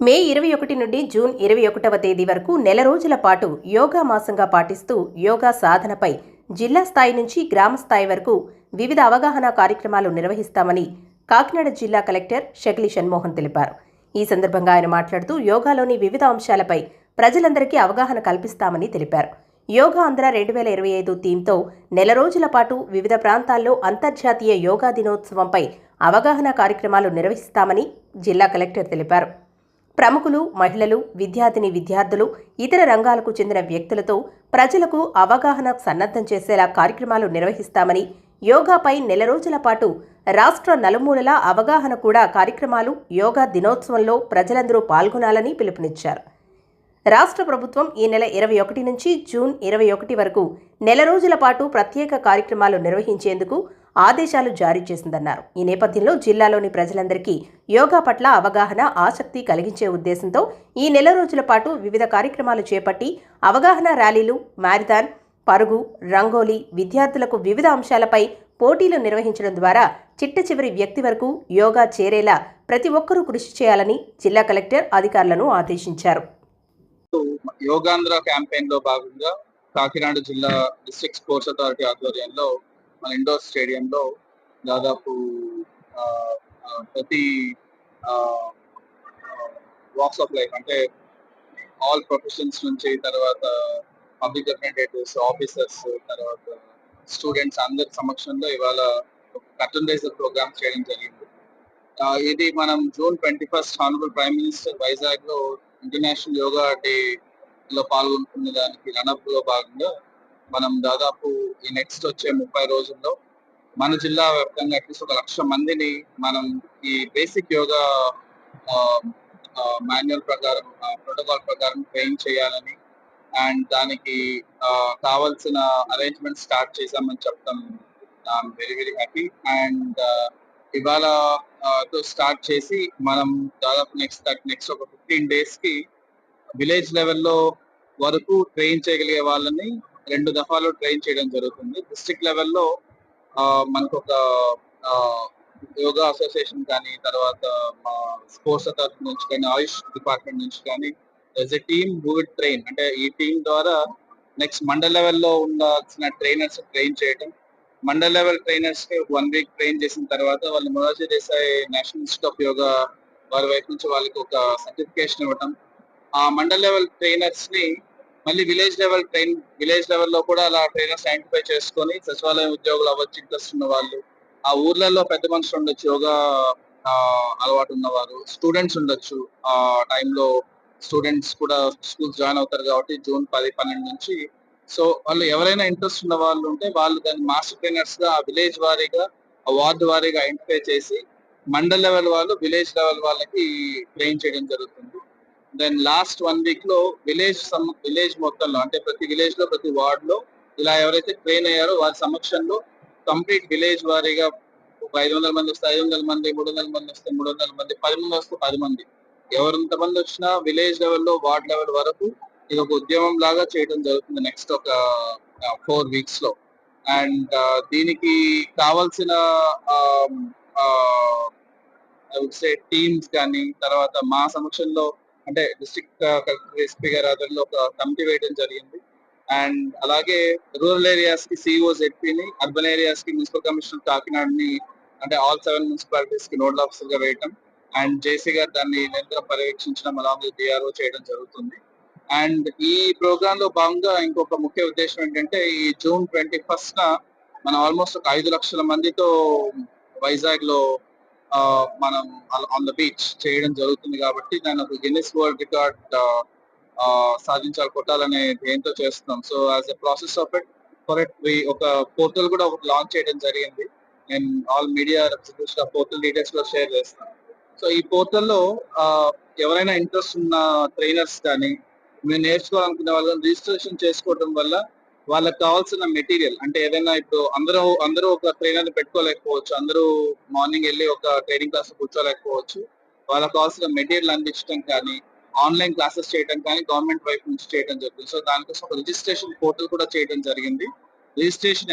మే ఇరవై ఒకటి నుండి జూన్ ఇరవై ఒకటవ తేదీ వరకు నెల రోజుల పాటు యోగా మాసంగా పాటిస్తూ యోగా సాధనపై జిల్లా స్థాయి నుంచి గ్రామ స్థాయి వరకు వివిధ అవగాహన కార్యక్రమాలు నిర్వహిస్తామని కాకినాడ జిల్లా కలెక్టర్ షకిలి షణ్మోహన్ తెలిపారు. ఈ సందర్భంగా ఆయన మాట్లాడుతూ యోగాలోని వివిధ అంశాలపై ప్రజలందరికీ అవగాహన కల్పిస్తామని తెలిపారు. యోగా ఆంధ్ర రెండు వేల ఇరవై ఐదు థీమ్తో నెల రోజుల పాటు వివిధ ప్రాంతాల్లో అంతర్జాతీయ యోగా దినోత్సవంపై అవగాహన కార్యక్రమాలు నిర్వహిస్తామని జిల్లా కలెక్టర్ తెలిపారు. ప్రముఖులు మహిళలు విద్యార్థిని విద్యార్థులు ఇతర రంగాలకు చెందిన వ్యక్తులతో ప్రజలకు అవగాహన సన్నద్ధం చేసేలా కార్యక్రమాలు నిర్వహిస్తామని యోగాపై నెల రోజుల పాటు రాష్ట్ర నలుమూలల అవగాహన కూడా కార్యక్రమాలు యోగా దినోత్సవంలో ప్రజలందరూ పాల్గొనాలని పిలుపునిచ్చారు. రాష్ట్ర ప్రభుత్వం ఈ నెల ఇరవై ఒకటి నుంచి జూన్ ఇరవై ఒకటి వరకు నెల రోజుల పాటు ప్రత్యేక కార్యక్రమాలు నిర్వహించేందుకు ఆదేశాలు జారీ చేసిందన్నారు. ఈ నేపథ్యంలో జిల్లాలోని ప్రజలందరికీ యోగా పట్ల అవగాహన ఆసక్తి కలిగించే ఉద్దేశంతో ఈ నెల రోజుల పాటు వివిధ కార్యక్రమాలు చేపట్టి అవగాహన ర్యాలీలు మ్యారథాన్ పరుగు రంగోలీ విద్యార్థులకు వివిధ అంశాలపై పోటీలు నిర్వహించడం ద్వారా చిట్ట చివరి వ్యక్తి వరకు యోగా చేరేలా ప్రతి ఒక్కరూ కృషి చేయాలని జిల్లా కలెక్టర్ అధికారులను ఆదేశించారు. యోగాంధ్ర క్యాంపెయిన్లో భాగంగా కాకినాడ జిల్లా డిస్ట్రిక్ట్ స్పోర్ట్స్ అథారిటీ ఆధ్వర్యంలో మన ఇండోర్ స్టేడియంలో దాదాపు ప్రతి వాక్స్ ఆఫ్ లైఫ్ అంటే ఆల్ ప్రొఫెషన్స్ నుంచి తర్వాత పబ్లిక్ రిప్రజెంటేటివ్స్ ఆఫీసర్స్ తర్వాత స్టూడెంట్స్ అందరి సమక్షంలో ఇవాళ కర్టన్ రైజర్ ప్రోగ్రామ్ చేయడం జరిగింది. ఇది మనం June twenty first honourable prime minister వైజాగ్లో ఇంటర్నేషనల్ యోగా డే లో పాల్గొంటున్న దానికి రనప్లో భాగంగా మనం దాదాపు ఈ నెక్స్ట్ వచ్చే ముప్పై రోజుల్లో మన జిల్లా వ్యాప్తంగా అట్లీస్ట్ ఒక లక్ష మందిని మనం ఈ బేసిక్ యోగా మాన్యువల్ ప్రకారం ప్రోటోకాల్ ప్రకారం ట్రైన్ చేయాలని అండ్ దానికి కావాల్సిన అరేంజ్మెంట్ స్టార్ట్ చేశామని చెప్తాం I'm very very happy and ఇవాళ తో స్టార్ట్ చేసి మనం దాదాపు నెక్స్ట్ నెక్స్ట్ ఒక ఫిఫ్టీన్ డేస్కి విలేజ్ లెవెల్లో వరకు ట్రైన్ చేయగలిగే వాళ్ళని రెండు దఫాలు ట్రైన్ చేయడం జరుగుతుంది. డిస్ట్రిక్ట్ లెవెల్లో మనకు ఒక యోగా అసోసియేషన్ కానీ తర్వాత మా స్పోర్ట్స్ అథారిటీ నుంచి కానీ ఆయుష్ డిపార్ట్మెంట్ నుంచి కానీ S A team who train అంటే ఈ టీం ద్వారా నెక్స్ట్ మండల్ లెవెల్లో ఉండాల్సిన ట్రైనర్స్ ట్రైన్ చేయడం మండల్ లెవెల్ ట్రైనర్స్కి వన్ వీక్ ట్రైన్ చేసిన తర్వాత వాళ్ళు Morarji Desai national institute of yoga వారి వైపు నుంచి వాళ్ళకి ఒక సర్టిఫికేషన్ ఇవ్వటం. ఆ మండల్ లెవెల్ ట్రైనర్స్ని మళ్ళీ విలేజ్ లెవెల్ ట్రైన్ విలేజ్ లెవెల్లో కూడా అలా ట్రైనర్స్ ఐడెంటిఫై చేసుకొని సచివాలయం ఉద్యోగులు అవ్వచ్చు ఇంట్రెస్ట్ ఉన్న వాళ్ళు ఆ ఊర్లలో పెద్ద మనుషులు ఉండొచ్చు యోగా అలవాటు ఉన్నవారు స్టూడెంట్స్ ఉండొచ్చు. ఆ టైంలో స్టూడెంట్స్ కూడా స్కూల్స్ జాయిన్ అవుతారు కాబట్టి జూన్ పది పన్నెండు నుంచి. సో వాళ్ళు ఎవరైనా ఇంట్రెస్ట్ ఉన్న వాళ్ళు ఉంటే వాళ్ళు దాన్ని మాస్టర్ ట్రైనర్స్గా ఆ విలేజ్ వారీగా ఆ వార్డు వారీగా ఐడెంటిఫై చేసి మండల్ లెవెల్ వాళ్ళు విలేజ్ లెవెల్ వాళ్ళకి ట్రైన్ చేయడం జరుగుతుంది. దెన్ లాస్ట్ వన్ వీక్లో విలేజ్ విలేజ్ మొత్తంలో అంటే ప్రతి విలేజ్లో ప్రతి వార్డ్లో ఇలా ఎవరైతే ట్రైన్ అయ్యారో వారి సమక్షంలో కంప్లీట్ విలేజ్ వారీగా ఒక ఐదు వందల మంది వస్తే ఐదు వందల మంది మూడు వందల మంది వస్తే మూడు వందల మంది పది మంది వస్తే పది మంది. ఎవరెంత మంది వచ్చినా విలేజ్ లెవెల్లో వార్డ్ లెవెల్ వరకు ఇది ఒక ఉద్యమం లాగా చేయడం జరుగుతుంది నెక్స్ట్ ఒక ఫోర్ వీక్స్లో. అండ్ దీనికి కావాల్సిన సే టీమ్స్ కానీ తర్వాత మా సమక్షంలో అంటే డిస్ట్రిక్ట్ కలెక్టర్ ఎస్పీ గారి ఆధ్వర్యంలో ఒక కమిటీ వేయడం జరిగింది. అండ్ అలాగే రూరల్ ఏరియాస్కి సిఇఓ జెడ్పీని అర్బన్ ఏరియాస్కి మున్సిపల్ కమిషనర్ కాకినాడని అంటే ఆల్ సెవెన్ మున్సిపాలిటీస్కి నోడల్ ఆఫీసర్గా వేయటం. అండ్ జేసీ గారు దాన్ని నిరంతరం పర్యవేక్షించడం అలాగే డిఆర్ఓ చేయడం జరుగుతుంది. అండ్ ఈ ప్రోగ్రామ్లో భాగంగా ఇంకొక ముఖ్య ఉద్దేశం ఏంటంటే ఈ జూన్ ట్వంటీ ఫస్ట్ న మనం ఆల్మోస్ట్ ఒక ఐదు లక్షల మందితో వైజాగ్లో మనం ఆన్ ద బీచ్ చేయడం జరుగుతుంది కాబట్టి దాని ఒక గిన్నిస్ వరల్డ్ రికార్డ్ సాధించాలి కొట్టాలనే ధ్యేయంతో చేస్తున్నాం. So as a process of it for it ఒక పోర్టల్ కూడా ఒకటి లాంచ్ చేయడం జరిగింది. నేను ఆల్ మీడియా రిప్రజెంటేషన్ ఆ పోర్టల్ డీటెయిల్స్లో షేర్ చేస్తాను. సో ఈ పోర్టల్లో ఎవరైనా ఇంట్రెస్ట్ ఉన్న ట్రైనర్స్ కానీ మేము నేర్చుకోవాలనుకునే వాళ్ళని రిజిస్ట్రేషన్ చేసుకోవడం వల్ల వాళ్ళకి కావాల్సిన మెటీరియల్ అంటే ఏదైనా ఇప్పుడు అందరూ అందరూ ఒక ట్రైనర్ పెట్టుకోలేకపోవచ్చు అందరూ మార్నింగ్ వెళ్ళి ఒక ట్రైనింగ్ క్లాస్ కూర్చోలేకపోవచ్చు. వాళ్ళకి కావాల్సిన మెటీరియల్ అందించడం కానీ ఆన్లైన్ క్లాసెస్ చేయడం కానీ గవర్నమెంట్ వైపు నుంచి చేయడం జరుగుతుంది. సో దానికోసం ఒక రిజిస్ట్రేషన్ పోర్టల్ కూడా చేయడం జరిగింది. రిజిస్ట్రేషన్